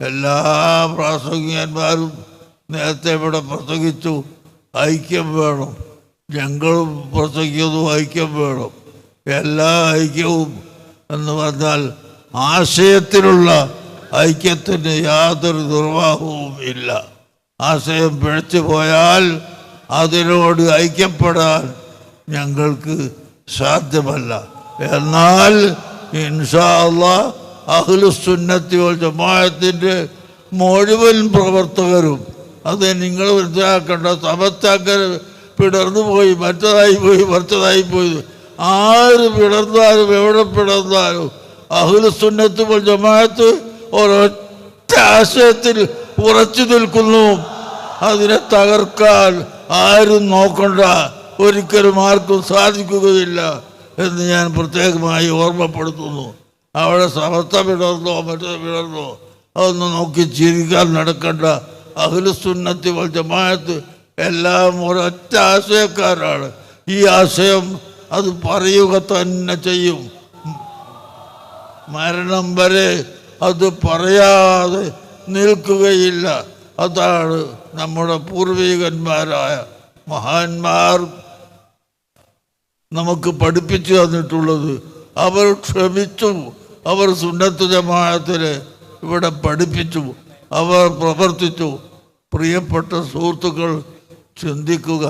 എല്ലാ പ്രാസംഗികന്മാരും നേരത്തെ ഇവിടെ പ്രസംഗിച്ചു. ഐക്യം വേണം. ഞങ്ങളും പ്രസംഗിക്കുന്നു ഐക്യം വേണം. എല്ലാ ഐക്യവും എന്ന് പറഞ്ഞാൽ ആശയത്തിലുള്ള ഐക്യത്തിന് യാതൊരു നിർവാഹവും ഇല്ല. ആശയം പിഴച്ചു പോയാൽ അതിനോട് ഐക്യപ്പെടാൻ ഞങ്ങൾക്ക് സാധ്യമല്ല. എന്നാൽ ഇൻഷാ അള്ളാ അഖിലുസുന്നത്തി ജമാഅത്തിന്റെ മുഴുവൻ പ്രവർത്തകരും അത് നിങ്ങൾ മനസ്സിലാക്കേണ്ട സമത്താക്കൽ പിടർന്നു പോയി മറ്റതായി പോയി മറ്റതായി പോയി. ആര് പിടർന്നാലും എവിടെ പിടർന്നാലും വൽ ജമാഅത്ത് ഒരൊറ്റ ആശയത്തിൽ ഉറച്ചു നിൽക്കുന്നു. അതിനെ തകർക്കാൻ ആരും നോക്കണ്ട ഒരിക്കലും ആർക്കും സാധിക്കുകയില്ല എന്ന് ഞാൻ പ്രത്യേകമായി ഓർമ്മപ്പെടുത്തുന്നു. അവിടെ സമത്വം വിടർന്നോ മറ്റേ വിടർന്നോ അതൊന്നും നോക്കി ചിരിക്കാൻ നടക്കണ്ട. അഖിലുസുന്നത്തി വൽ ജമാഅത്ത് എല്ലാം ഒരൊറ്റ ആശയക്കാരാണ്. ഈ ആശയം അത് പറയുക തന്നെ ചെയ്യും. മരണം വരെ അത് പറയാതെ നിൽക്കുകയില്ല. അതാണ് നമ്മുടെ പൂർവികന്മാരായ മഹാന്മാർ നമുക്ക് പഠിപ്പിച്ചു തന്നിട്ടുള്ളത്. അവർ ക്ഷമിച്ചു അവർ സുന്നത്ത് ജമാഅത്തിനെ ഇവിടെ പഠിപ്പിച്ചു അവർ പ്രവർത്തിച്ചു. പ്രിയപ്പെട്ട സുഹൃത്തുക്കൾ ചിന്തിക്കുക.